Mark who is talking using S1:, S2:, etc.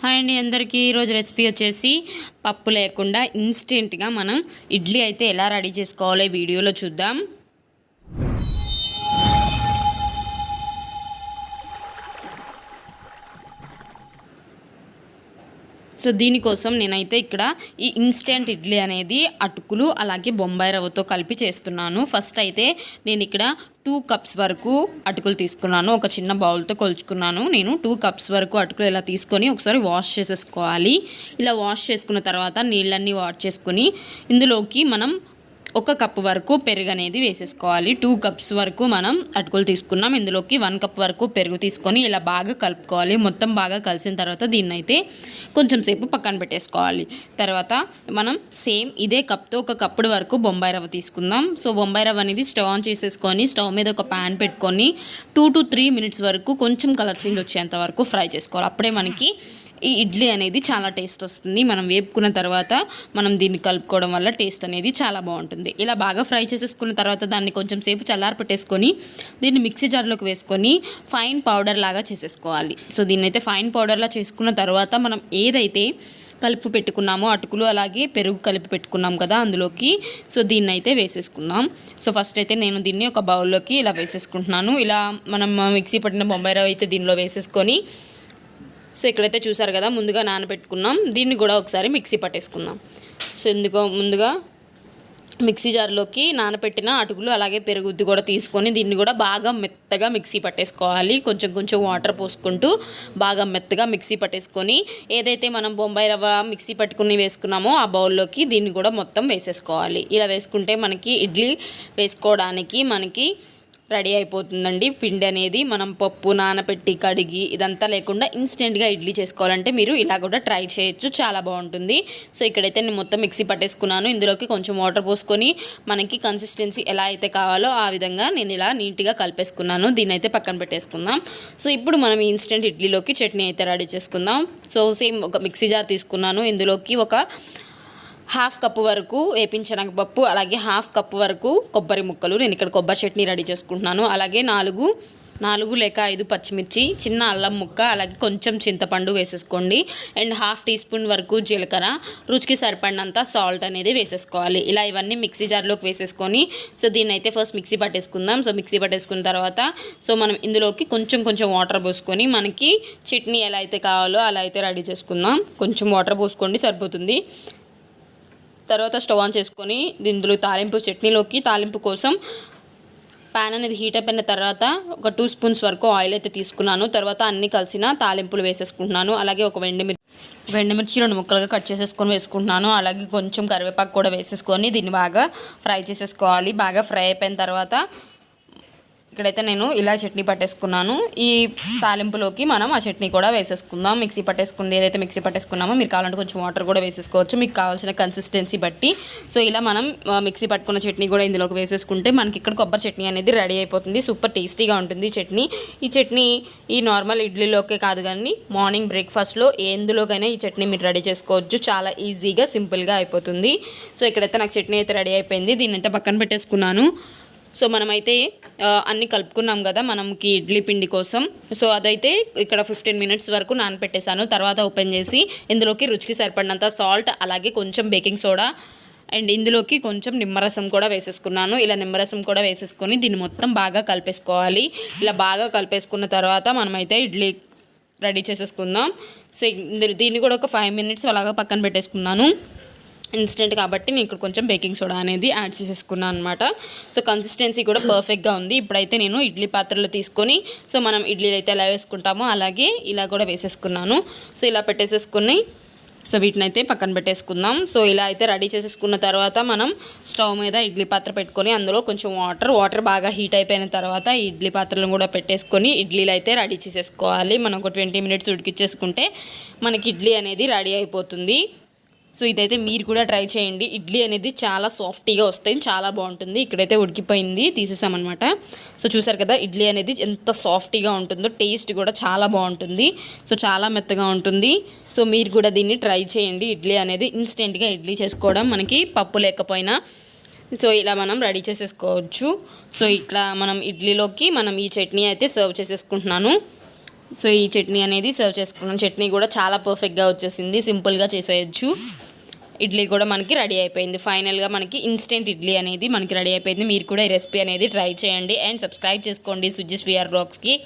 S1: Hi అండి అందరికీ. ఈరోజు రెసిపీ వచ్చేసి పప్పు లేకుండా ఇన్స్టెంట్గా మనం ఇడ్లీ అయితే ఎలా రెడీ చేసుకోవాలో వీడియోలో చూద్దాం. సో దీనికోసం నేనైతే ఇక్కడ ఈ ఇన్స్టెంట్ ఇడ్లీ అనేది అటుకులు అలాగే బొంబాయి రవ్వతో కలిపి చేస్తున్నాను. ఫస్ట్ అయితే నేను ఇక్కడ టూ కప్స్ వరకు అటుకులు తీసుకున్నాను. ఒక చిన్న బౌల్తో కొలుచుకున్నాను. నేను టూ కప్స్ వరకు అటుకులు ఇలా తీసుకొని ఒకసారి వాష్ చేసేసుకోవాలి. ఇలా వాష్ చేసుకున్న తర్వాత నీళ్ళన్నీ వాష్ చేసుకొని ఇందులోకి మనం ఒక కప్ వరకు పెరుగు అనేది వేసేసుకోవాలి. టూ కప్స్ వరకు మనం అటుకులు తీసుకున్నాం. ఇందులోకి వన్ కప్ వరకు పెరుగు తీసుకొని ఇలా బాగా కలుపుకోవాలి. మొత్తం బాగా కలిసిన తర్వాత దీన్ని అయితే కొంచెం సేపు పక్కన పెట్టేసుకోవాలి. తర్వాత మనం సేమ్ ఇదే కప్తో ఒక కప్పుడు వరకు బొంబాయి రవ్వ తీసుకుందాం. సో బొంబాయి రవ్వ అనేది స్టవ్ ఆన్ చేసేసుకొని స్టవ్ మీద ఒక ప్యాన్ పెట్టుకొని టూ టు త్రీ మినిట్స్ వరకు కొంచెం కలర్ చేంజ్ వచ్చేంత వరకు ఫ్రై చేసుకోవాలి. అప్పుడే మనకి ఈ ఇడ్లీ అనేది చాలా టేస్ట్ వస్తుంది. మనం వేపుకున్న తర్వాత మనం దీన్ని కలుపుకోవడం వల్ల టేస్ట్ అనేది చాలా బాగుంటుంది. ఇలా బాగా ఫ్రై చేసేసుకున్న తర్వాత దాన్ని కొంచెం సేపు చల్లారి పెట్టేసుకొని దీన్ని మిక్సీ జార్లోకి వేసుకొని ఫైన్ పౌడర్ లాగా చేసేసుకోవాలి. సో దీన్ని అయితే ఫైన్ పౌడర్లా చేసుకున్న తర్వాత మనం ఏదైతే కలిపి పెట్టుకున్నామో అటుకులు అలాగే పెరుగు కలిపి పెట్టుకున్నాం కదా అందులోకి సో దీన్ని అయితే వేసేసుకుందాం. సో ఫస్ట్ అయితే నేను దీన్ని ఒక బౌల్లోకి ఇలా వేసేసుకుంటున్నాను. ఇలా మనం మిక్సీ పట్టిన బొంబాయి రవ్వ అయితే దీనిలో వేసేసుకొని సో ఇక్కడైతే చూసారు కదా ముందుగా నానబెట్టుకున్నాం. దీన్ని కూడా ఒకసారి మిక్సీ పట్టేసుకుందాం. సో ఎందుకో ముందుగా మిక్సీ జార్లోకి నానబెట్టిన అటుకులు అలాగే పెరుగుద్ది కూడా తీసుకొని దీన్ని కూడా బాగా మెత్తగా మిక్సీ పట్టేసుకోవాలి. కొంచెం కొంచెం వాటర్ పోసుకుంటూ బాగా మెత్తగా మిక్సీ పట్టేసుకొని ఏదైతే మనం బొంబాయి రవ్వ మిక్సీ పట్టుకుని వేసుకున్నామో ఆ బౌల్లోకి దీన్ని కూడా మొత్తం వేసేసుకోవాలి. ఇలా వేసుకుంటే మనకి ఇడ్లీ వేసుకోవడానికి మనకి రెడీ అయిపోతుందండి. పిండి అనేది మనం పప్పు నానబెట్టి కడిగి ఇదంతా లేకుండా ఇన్స్టెంట్గా ఇడ్లీ చేసుకోవాలంటే మీరు ఇలా కూడా ట్రై చేయొచ్చు. చాలా బాగుంటుంది. సో ఇక్కడైతే నేను మొత్తం మిక్సీ పట్టేసుకున్నాను. ఇందులోకి కొంచెం వాటర్ పోసుకొని మనకి కన్సిస్టెన్సీ ఎలా అయితే కావాలో ఆ విధంగా నేను ఇలా నీట్గా కలిపేసుకున్నాను. దీన్ని అయితే పక్కన పెట్టేసుకుందాం. సో ఇప్పుడు మనం ఇన్స్టెంట్ ఇడ్లీలోకి చట్నీ అయితే రెడీ చేసుకుందాం. సో సేమ్ ఒక మిక్సీ జార్ తీసుకున్నాను. ఇందులోకి ఒక హాఫ్ కప్పు వరకు వేపించనగ పప్పు అలాగే హాఫ్ కప్పు వరకు కొబ్బరి ముక్కలు. నేను ఇక్కడ కొబ్బరి చట్నీ రెడీ చేసుకుంటున్నాను. అలాగే నాలుగు నాలుగు లేక ఐదు పచ్చిమిర్చి చిన్న అల్లం ముక్క అలాగే కొంచెం చింతపండు వేసేసుకోండి. అండ్ హాఫ్ టీ స్పూన్ వరకు జీలకర్ర. రుచికి సరిపడినంత సాల్ట్ అనేది వేసేసుకోవాలి. ఇలా ఇవన్నీ మిక్సీ జార్లోకి వేసేసుకొని సో దీన్ని అయితే ఫస్ట్ మిక్సీ పట్టేసుకుందాం. సో మిక్సీ పట్టేసుకున్న తర్వాత సో మనం ఇందులోకి కొంచెం కొంచెం వాటర్ పోసుకొని మనకి చట్నీ ఎలా అయితే కావాలో అలా అయితే రెడీ చేసుకుందాం. కొంచెం వాటర్ పోసుకోండి సరిపోతుంది. తర్వాత స్టవ్ ఆన్ చేసుకొని దీంట్లో తాలింపు చట్నీలోకి తాలింపు కోసం ప్యాన్ అనేది హీట్ అయిపోయిన తర్వాత ఒక టూ స్పూన్స్ వరకు ఆయిల్ అయితే తీసుకున్నాను. తర్వాత అన్ని కలిసిన తాలింపులు వేసేసుకుంటున్నాను. అలాగే ఒక వెండిమిర్చి వెండిమిర్చి రెండు ముక్కలుగా కట్ చేసేసుకొని వేసుకుంటున్నాను. అలాగే కొంచెం కరివేపాకు కూడా వేసేసుకొని దీన్ని బాగా ఫ్రై చేసేసుకోవాలి. బాగా ఫ్రై అయిపోయిన తర్వాత ఇక్కడైతే నేను ఇలా చట్నీ పట్టేసుకున్నాను. ఈ తాలింపులోకి మనం ఆ చట్నీ కూడా వేసేసుకుందాం. మిక్సీ పట్టేసుకుంది ఏదైతే మిక్సీ పట్టేసుకున్నామో మీరు కావాలంటే కొంచెం వాటర్ కూడా వేసేసుకోవచ్చు. మీకు కావాల్సిన కన్సిస్టెన్సీ బట్టి. సో ఇలా మనం మిక్సీ పట్టుకున్న చట్నీ కూడా ఇందులోకి వేసేసుకుంటే మనకి ఇక్కడ కొబ్బరి చట్నీ అనేది రెడీ అయిపోతుంది. సూపర్ టేస్టీగా ఉంటుంది చట్నీ. ఈ చట్నీ ఈ నార్మల్ ఇడ్లీలోకే కాదు కానీ మార్నింగ్ బ్రేక్ఫాస్ట్లో ఎందులోకైనా ఈ చట్నీ మీరు రెడీ చేసుకోవచ్చు. చాలా ఈజీగా సింపుల్గా అయిపోతుంది. సో ఇక్కడైతే నాకు చట్నీ అయితే రెడీ అయిపోయింది. దీన్ని అయితే పక్కన పెట్టేసుకున్నాను. సో మనమైతే అన్నీ కలుపుకున్నాం కదా మనకి ఇడ్లీ పిండి కోసం. సో అదైతే ఇక్కడ ఫిఫ్టీన్ మినిట్స్ వరకు నానపెట్టేశాను. తర్వాత ఓపెన్ చేసి ఇందులోకి రుచికి సరిపడినంత సాల్ట్ అలాగే కొంచెం బేకింగ్ సోడా అండ్ ఇందులోకి కొంచెం నిమ్మరసం కూడా వేసేసుకున్నాను. ఇలా నిమ్మరసం కూడా వేసేసుకొని దీన్ని మొత్తం బాగా కలిపేసుకోవాలి. ఇలా బాగా కలిపేసుకున్న తర్వాత మనమైతే ఇడ్లీ రెడీ చేసేసుకుందాం. సో దీన్ని కూడా ఒక ఫైవ్ మినిట్స్ అలాగా పక్కన పెట్టేసుకున్నాను. ఇన్స్టెంట్ కాబట్టి నేను ఇక్కడ కొంచెం బేకింగ్ సోడా అనేది యాడ్ చేసేసుకున్నాను అనమాట సో కన్సిస్టెన్సీ కూడా పర్ఫెక్ట్గా ఉంది. ఇప్పుడైతే నేను ఇడ్లీ పాత్రలో తీసుకొని సో మనం ఇడ్లీలు అయితే ఎలా వేసుకుంటామో అలాగే ఇలా కూడా వేసేసుకున్నాను. సో ఇలా పెట్టేసేసుకుని సో వీటిని అయితే పక్కన పెట్టేసుకుందాం. సో ఇలా అయితే రెడీ చేసేసుకున్న తర్వాత మనం స్టవ్ మీద ఇడ్లీ పాత్ర పెట్టుకొని అందులో కొంచెం వాటర్ వాటర్ బాగా హీట్ అయిపోయిన తర్వాత ఇడ్లీ పాత్రలను కూడా పెట్టేసుకొని ఇడ్లీలు అయితే రెడీ చేసేసుకోవాలి. మనం ఒక ట్వంటీ మినిట్స్ ఉడికిచ్చేసుకుంటే మనకి ఇడ్లీ అనేది రెడీ అయిపోతుంది. సో ఇదైతే మీరు కూడా ట్రై చేయండి. ఇడ్లీ అనేది చాలా సాఫ్టీగా వస్తాయి. చాలా బాగుంటుంది. ఇక్కడైతే ఉడికిపోయింది. తీసేసామన్నమాట. సో చూసారు కదా ఇడ్లీ అనేది ఎంత సాఫ్టీగా ఉంటుందో టేస్ట్ కూడా చాలా బాగుంటుంది. సో చాలా మెత్తగా ఉంటుంది. సో మీరు కూడా దీన్ని ట్రై చేయండి. ఇడ్లీ అనేది ఇన్స్టెంట్గా ఇడ్లీ చేసుకోవడం మనకి పప్పు లేకపోయినా. సో ఇలా మనం రెడీ చేసేసుకోవచ్చు. సో ఇక్కడ మనం ఇడ్లీలోకి మనం ఈ చట్నీ అయితే సర్వ్ చేసేసుకుంటున్నాను. సో ఈ చట్నీ అనేది సర్వ్ చేసుకున్నాం. చట్నీ కూడా చాలా పర్ఫెక్ట్గా వచ్చేసింది. సింపుల్గా చేసేయచ్చు. ఇడ్లీ కూడా మనకి రెడీ అయిపోయింది. ఫైనల్గా మనకి ఇన్స్టెంట్ ఇడ్లీ అనేది మనకి రెడీ అయిపోయింది. మీరు కూడా ఈ రెసిపీ అనేది ట్రై చేయండి. అండ్ సబ్స్క్రైబ్ చేసుకోండి. సుజిస్ విఆర్ బ్లాగ్స్కి